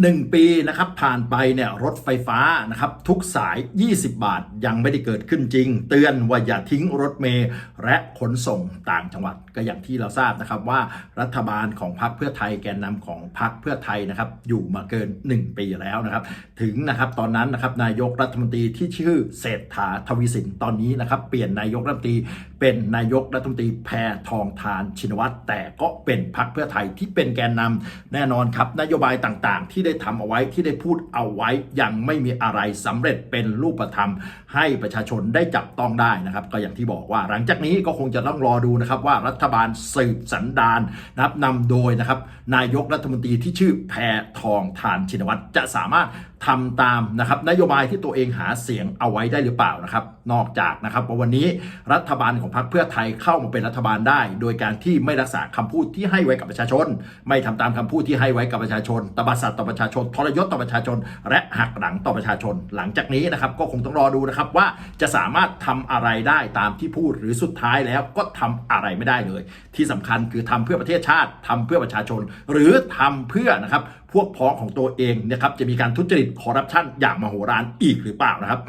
หนึ่งปีนะครับผ่านไปเนี่ยรถไฟฟ้านะครับทุกสาย 20 บาทยังไม่ได้เกิดขึ้นจริง เตือนว่าอย่าทิ้งรถเมล์และขนส่งต่างจังหวัดก็อย่างที่เราทราบนะครับว่ารัฐบาลของพรรคเพื่อไทยแกนนำของพรรคเพื่อไทยนะครับอยู่มาเกิน 1 ปีแล้วนะครับ ถึงนะครับตอนนั้นนะครับนายกรัฐมนตรีที่ชื่อเศรษฐาทวีสินตอนนี้นะครับเปลี่ยนนายกรัฐมนตรีเป็นนายกรัฐมนตรีแพทองทานชินวัตรแต่ก็เป็นพรรคเพื่อไทยที่เป็นแกนนำแน่นอนครับนโยบายต่างๆที่ได้ทำเอาไว้ที่ได้พูดเอาไว้ยังไม่มีอะไรสำเร็จเป็นรูปธรรม ให้ประชาชนได้จับต้องได้นะครับ ก็อย่างที่บอกว่าหลังจากนี้ก็คงจะต้องรอดูนะครับว่ารัฐบาลสืบสันดานนะครับนำโดยนะครับนายกรัฐมนตรีที่ชื่อแพทองทานชินวัตรจะสามารถ ทำตามนะครับนโยบายที่ตัวเองหาเสียงเอาไว้ได้หรือเปล่านะครับ นอกจากนะครับวันนี้รัฐบาลของพรรคเพื่อไทยเข้ามาเป็นรัฐบาลได้ โดยการที่ไม่รักษาคำพูดที่ให้ไว้กับประชาชน ไม่ทำตามคำพูดที่ให้ไว้กับประชาชนตบสัตว์ต่อประชาชน ทรยศต่อประชาชน และหักหลังต่อประชาชน หลังจากนี้นะครับก็คงต้องรอดูนะครับว่าจะสามารถทำอะไรได้ตามที่พูดหรือสุดท้ายแล้วก็ทำอะไรไม่ได้เลย ที่สำคัญคือทำเพื่อประเทศชาติทำเพื่อประชาชน หรือทำเพื่อนะครับ พวกพ้องของตัวเองนะครับจะมีการทุจริตคอร์รัปชันอย่างมโหฬารอีกหรือเปล่านะครับ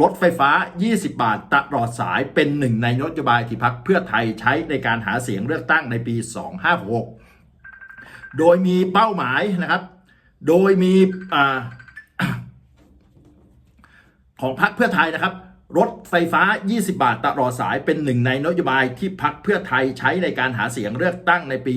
รถไฟฟ้า 20 บาทตลอดสายเป็นหนึ่งในนโยบายที่พักเพื่อไทยใช้ในการหาเสียงเลือกตั้งในปี 256โดยมีเป้าหมายนะครับ โดยมีอของพรรคเพื่อไทยนะครับ รถไฟฟ้า 20 บาทตลอดสายเป็นหนึ่งในนโยบายที่พรรคเพื่อไทยใช้ในการหาเสียงเลือกตั้งในปี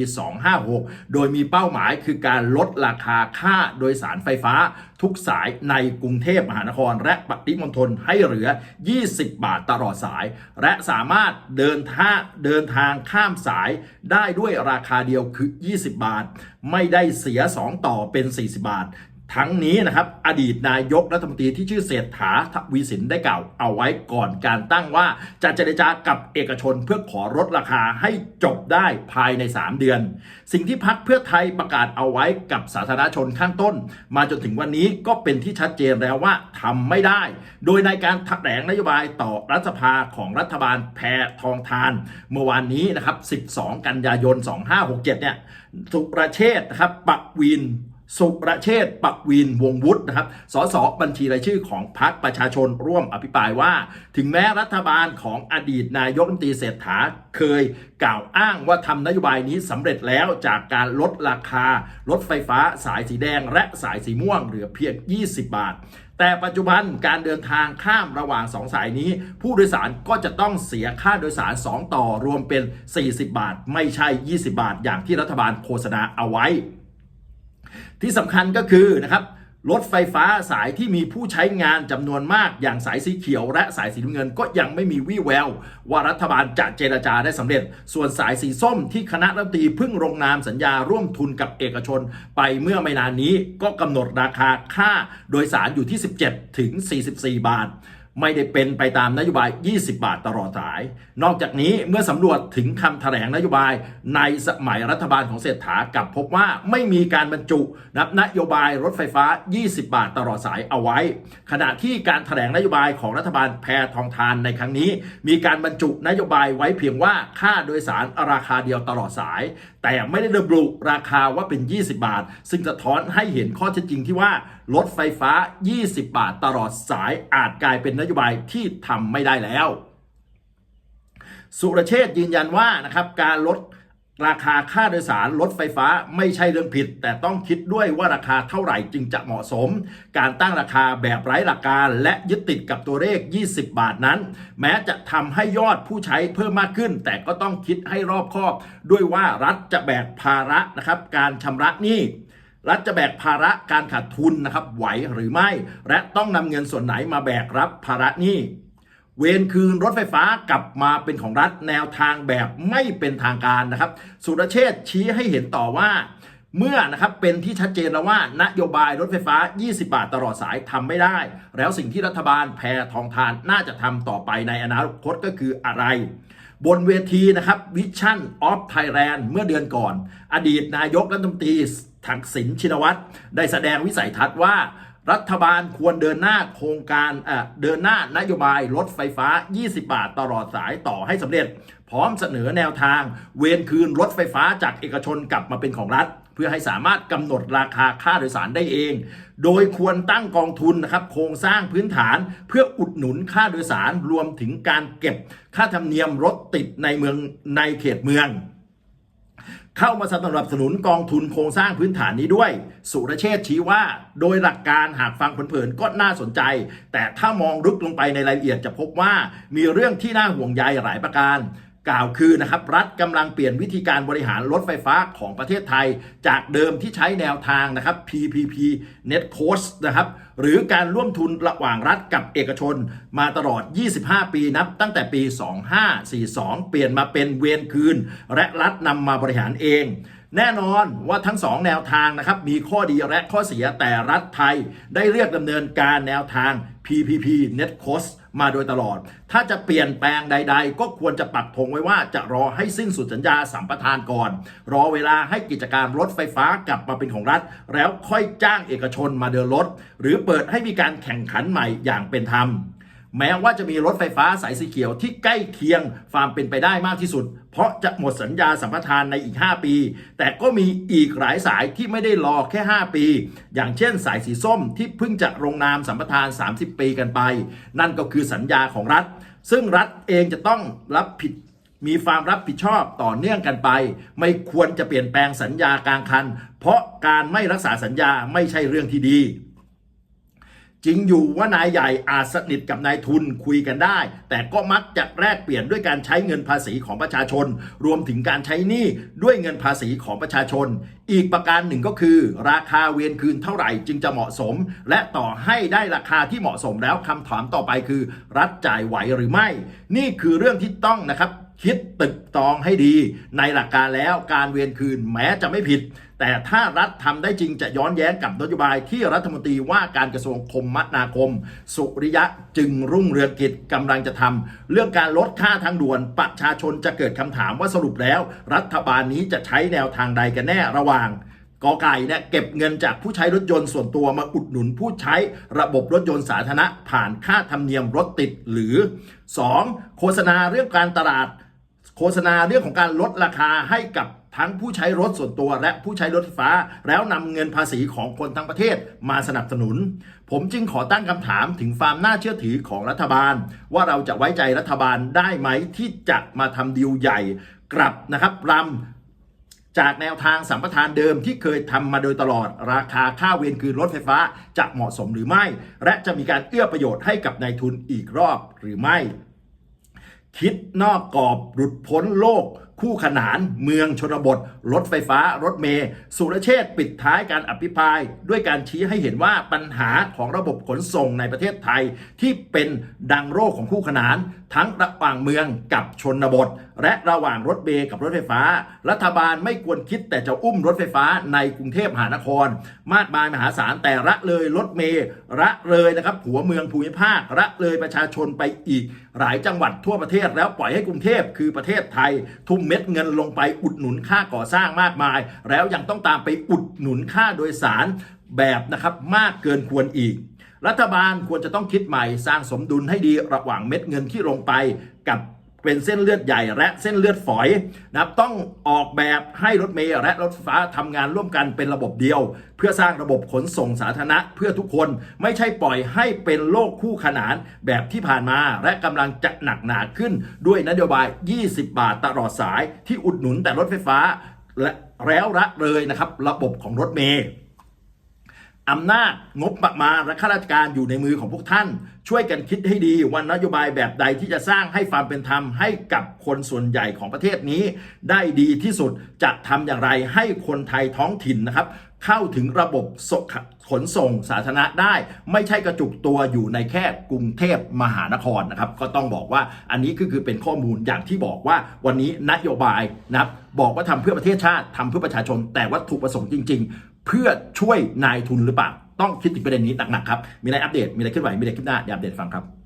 256 โดยมีเป้าหมายคือการลดราคาค่าโดยสารไฟฟ้าทุกสายในกรุงเทพมหานคร และปริมณฑลให้เหลือ 20 บาทตลอดสาย และสามารถเดินท่าเดินทางข้ามสายได้ด้วยราคาเดียวคือ 20 บาท ไม่ได้เสีย 2 ต่อเป็น 40 บาท ทั้งนี้นะครับอดีตนายกรัฐมนตรีที่ชื่อเศรษฐาทวีสินได้กล่าวเอาไว้ก่อนการตั้งว่าจะเจรจากับเอกชนเพื่อขอลดราคาให้จบได้ภายใน 3 เดือน สิ่งที่พักเพื่อไทยประกาศเอาไว้กับสาธารณชนข้างต้น มาจนถึงวันนี้ก็เป็นที่ชัดเจนแล้วว่าทำไม่ได้ โดยในการแถลงนโยบายต่อรัฐสภาของรัฐบาลแพทองทาน เมื่อวานนี้นะครับ 12 กันยายน 2567 เนี่ยสุประเชษฐ์นะครับปะวิน สุรเชษฐ์ปักวินวงวุฒินะครับ สสบัญชีรายชื่อของพรรคประชาชนร่วมอภิปรายว่า ถึงแม้รัฐบาลของอดีตนายกรัฐมนตรีเศรษฐาเคยกล่าวอ้างว่าทำนโยบายนี้สำเร็จแล้วจากการลดราคา รถไฟฟ้าสายสีแดงและสายสีม่วงเหลือเพียง 20 บาท แต่ปัจจุบันการเดินทางข้ามระหว่าง 2 สายนี้ ผู้โดยสารก็จะต้องเสียค่าโดยสาร 2 ต่อรวมเป็น 40 บาท ไม่ใช่ 20 บาท อย่างที่รัฐบาลโฆษณาเอาไว้ ที่สำคัญก็คือนะครับรถไฟฟ้าสายที่มีผู้ใช้งานจำนวนมากอย่างสายสีเขียวและสายสีน้ำเงินก็ยังไม่มีวี่แวว ว่ารัฐบาลจะเจรจาได้สำเร็จ ส่วนสายสีส้มที่คณะรัฐมนตรีเพิ่งลงนามสัญญาร่วมทุนกับเอกชน ไปเมื่อไม่นานนี้ก็กำหนดราคาค่าโดยสารอยู่ที่ 17 ถึง 44 บาท ไม่ได้เป็นไปตามนโยบาย 20 บาทตลอดสาย นอกจากนี้เมื่อสำรวจถึงคำแถลงนโยบายในสมัยรัฐบาลของเศรษฐากับพบว่าไม่มีการบรรจุนับนโยบายรถไฟฟ้า 20 บาทตลอดสายเอาไว้ ขณะที่การแถลงนโยบายของรัฐบาลแพรทองทานในครั้งนี้ มีการบรรจุนโยบายไว้เพียงว่าค่าโดยสารราคาเดียวตลอดสาย แต่ไม่ได้ระบุราคาว่าเป็น 20 บาท ซึ่งสะท้อนให้เห็นข้อเท็จจริงที่ว่ารถไฟฟ้า 20 บาทตลอดสายอาจกลายเป็นนโยบายที่ทำไม่ได้แล้ว สุรเชษยืนยันว่านะครับการลดราคาค่าโดยสารรถไฟฟ้าไม่ใช่เรื่องผิด แต่ต้องคิดด้วยว่าราคาเท่าไหร่จึงจะเหมาะสม การตั้งราคาแบบไร้หลักการและยึดติดกับตัวเลข 20 บาทนั้น แม้จะทำให้ยอดผู้ใช้เพิ่มมากขึ้น แต่ก็ต้องคิดให้รอบคอบ ด้วยว่ารัฐจะแบกภาระนะครับการชำระหนี้ รัฐจะแบกภาระการขาดทุนนะครับไหวหรือไม่ และต้องนำเงินส่วนไหนมาแบกรับภาระหนี้เวรคืนรถไฟฟ้ากลับมาเป็นของรัฐแนวทางแบบไม่เป็นทางการนะครับ สุรเชษชี้ให้เห็นต่อว่า เมื่อนะครับเป็นที่ชัดเจนแล้วว่านโยบายรถไฟฟ้า 20 บาทตลอดสายทำไม่ได้ แล้วสิ่งที่รัฐบาลแพทองทานน่าจะทำต่อไปในอนาคตก็คืออะไร บนเวทีนะครับวิชั่นออฟไทยแลนด์เมื่อเดือนก่อน อดีตนายกรัฐมนตรี ทักษิณชินวัตรได้แสดงวิสัยทัศน์ว่า รัฐบาลควรเดินหน้าโครงการเอ่อเดินหน้านโยบายรถไฟฟ้า 20 บาทตลอดสายต่อให้สำเร็จ พร้อมเสนอแนวทาง เวนคืนรถไฟฟ้าจากเอกชนกลับมาเป็นของรัฐเพื่อให้สามารถกำหนดราคาค่าโดยสารได้เอง โดยควรตั้งกองทุนนะครับโครงสร้างพื้นฐานเพื่ออุดหนุนค่าโดยสารรวมถึงการเก็บค่าธรรมเนียมรถติดในเมืองในเขตเมือง เข้ามาสนับสนุนกองทุนโครงสร้างพื้นฐานนี้ด้วย สุรเชษชี้ว่า โดยหลักการหากฟังเผินๆก็น่าสนใจ แต่ถ้ามองลึกลงไปในรายละเอียดจะพบว่ามีเรื่องที่น่าห่วงใยหลายประการ กล่าวคือนะครับรัฐกำลังเปลี่ยนวิธีการบริหารรถไฟฟ้าของประเทศไทย จากเดิมที่ใช้แนวทางนะครับ PPP Net Cost นะครับหรือการร่วมทุนระหว่างรัฐกับเอกชน มาตลอด 25 ปีนับ ตั้งแต่ปี 2542 เปลี่ยนมาเป็นเวรคืน และรัฐนำมาบริหารเอง แน่นอนว่าทั้งสองแนวทางนะครับมีข้อดีและข้อเสียแต่รัฐไทยได้เรียกดำเนินการแนวทาง PPP Net Cost มาโดยตลอด ถ้าจะเปลี่ยนแปลงใด ๆ ก็ควรจะปักธงไว้ว่าจะรอให้สิ้นสุดสัญญาสัมปทานก่อน รอเวลาให้กิจการรถไฟฟ้ากลับมาเป็นของรัฐ แล้วค่อยจ้างเอกชนมาเดินรถ หรือเปิดให้มีการแข่งขันใหม่อย่างเป็นธรรม แม้ว่าจะมีรถไฟฟ้าสายสีเขียวที่ใกล้เคียงความเป็นไปได้มากที่สุด เพราะจะหมดสัญญาสัมปทานในอีก 5 ปี แต่ก็มีอีกหลายสายที่ไม่ได้รอแค่ 5 ปี อย่างเช่นสายสีส้มที่เพิ่งจะลงนามสัมปทาน 30 ปีกันไป นั่นก็คือสัญญาของรัฐ ซึ่งรัฐเองจะต้องรับผิดมีความรับผิดชอบต่อเนื่องกันไป ไม่ควรจะเปลี่ยนแปลงสัญญากลางคัน เพราะการไม่รักษาสัญญาไม่ใช่เรื่องที่ดี จริงอยู่ว่านายใหญ่อาจสนิทกับนายทุนคุยกันได้ แต่ก็มักจะแลกเปลี่ยนด้วยการใช้เงินภาษีของประชาชน รวมถึงการใช้หนี้ด้วยเงินภาษีของประชาชน อีกประการหนึ่งก็คือ ราคาเวียนคืนเท่าไหร่จึงจะเหมาะสม และต่อให้ได้ราคาที่เหมาะสมแล้วคำถามต่อไปคือ รัฐจ่ายไหวหรือไม่ นี่คือเรื่องที่ต้องนะครับคิดตึกตองให้ดี ในหลักการแล้วการเวียนคืนแม้จะไม่ผิด แต่ถ้ารัฐทำได้จริงจะย้อนแย้งกับนโยบายที่รัฐมนตรีว่าการกระทรวงคมนาคม สุริยะจึงรุ่งเรืองกิจกำลังจะทำเรื่องการลดค่าทางด่วนประชาชนจะเกิดคำถามว่าสรุปแล้ว รัฐบาลนี้จะใช้แนวทางใดกันแน่ระหว่างกอไก่เนี่ยเก็บเงินจากผู้ใช้รถยนต์ส่วนตัวมาอุดหนุนผู้ใช้ระบบรถยนต์สาธารณะผ่านค่าธรรมเนียมรถติดหรือ 2. โฆษณาเรื่องการตลาด โฆษณาเรื่องของการลดราคาให้กับทั้งผู้ใช้รถส่วนตัวและผู้ใช้รถไฟฟ้า แล้วนำเงินภาษีของคนทั้งประเทศมาสนับสนุน ผมจึงขอตั้งคำถามถึงความน่าเชื่อถือของรัฐบาล ว่าเราจะไว้ใจรัฐบาลได้ไหมที่จะมาทำดีลใหญ่กลับนะครับรำ จากแนวทางสัมปทานเดิมที่เคยทำมาโดยตลอด ราคาค่าเวียนคืนรถไฟฟ้าจะเหมาะสมหรือไม่ และจะมีการเอื้อประโยชน์ให้กับนายทุนอีกรอบหรือไม่ คิดนอกกรอบหลุดพ้นโลก คู่ขนานเมืองชนบท รถไฟฟ้า รถเมย์สุรเชษปิดท้ายการอภิปราย ด้วยการชี้ให้เห็นว่าปัญหาของระบบขนส่งในประเทศไทย ที่เป็นดังโรคของคู่ขนาน ทั้งระหว่างเมืองกับชนบท และระหว่างรถเมย์กับรถไฟฟ้า รัฐบาลไม่ควรคิดแต่จะอุ้มรถไฟฟ้าในกรุงเทพมหานคร มากมายมหาศาลแต่ละเลยรถเมย์ละเลยนะครับหัวเมืองภูมิภาคละเลยประชาชนไปอีก หลายจังหวัดทั่วประเทศแล้วปล่อยให้กรุงเทพคือประเทศไทยทุ่มเม็ดเงินลงไปอุดหนุนค่าก่อสร้างมากมาย แล้วยังต้องตามไปอุดหนุนค่าโดยสารแบบนะครับมากเกินควรอีก รัฐบาลควรจะต้องคิดใหม่สร้างสมดุลให้ดีระหว่างเม็ดเงินที่ลงไปกับ เป็นเส้นเลือดใหญ่และเส้นเลือดฝอยนะครับต้องออกแบบให้รถเมล์และรถไฟฟ้าทำงานร่วมกันเป็นระบบเดียว เพื่อสร้างระบบขนส่งสาธารณะเพื่อทุกคนไม่ใช่ปล่อยให้เป็นโลกคู่ขนานแบบที่ผ่านมา และกำลังจะหนักหนาขึ้นด้วยนโยบาย 20 บาทตลอดสายที่อุดหนุนแต่รถไฟฟ้าและแล้วละเลยนะครับระบบของรถเมล์ อำนาจงบประมาณและข้าราชการอยู่ในมือของพวกท่าน ช่วยกันคิดให้ดีว่านโยบายแบบใดที่จะสร้างให้ความเป็นธรรมให้กับคนส่วนใหญ่ของประเทศนี้ ได้ดีที่สุดจะทำอย่างไรให้คนไทยท้องถิ่นนะครับ เข้าถึงระบบขนส่งสาธารณะได้ ไม่ใช่กระจุกตัวอยู่ในแค่กรุงเทพมหานครนะครับ ก็ต้องบอกว่าอันนี้ก็คือเป็นข้อมูลอย่างที่บอกว่าวันนี้นโยบายนะครับบอกว่าทำเพื่อประเทศชาติทำเพื่อประชาชน แต่วัตถุประสงค์จริง ๆ เพื่อช่วยนายทุนหรือเปล่า ต้องคิดถึงประเด็นนี้หนักๆครับ มีอะไรอัปเดต มีอะไรเคลื่อนไหวมีอะไรขึ้นหน้าเดี๋ยวอัปเดตฟังครับ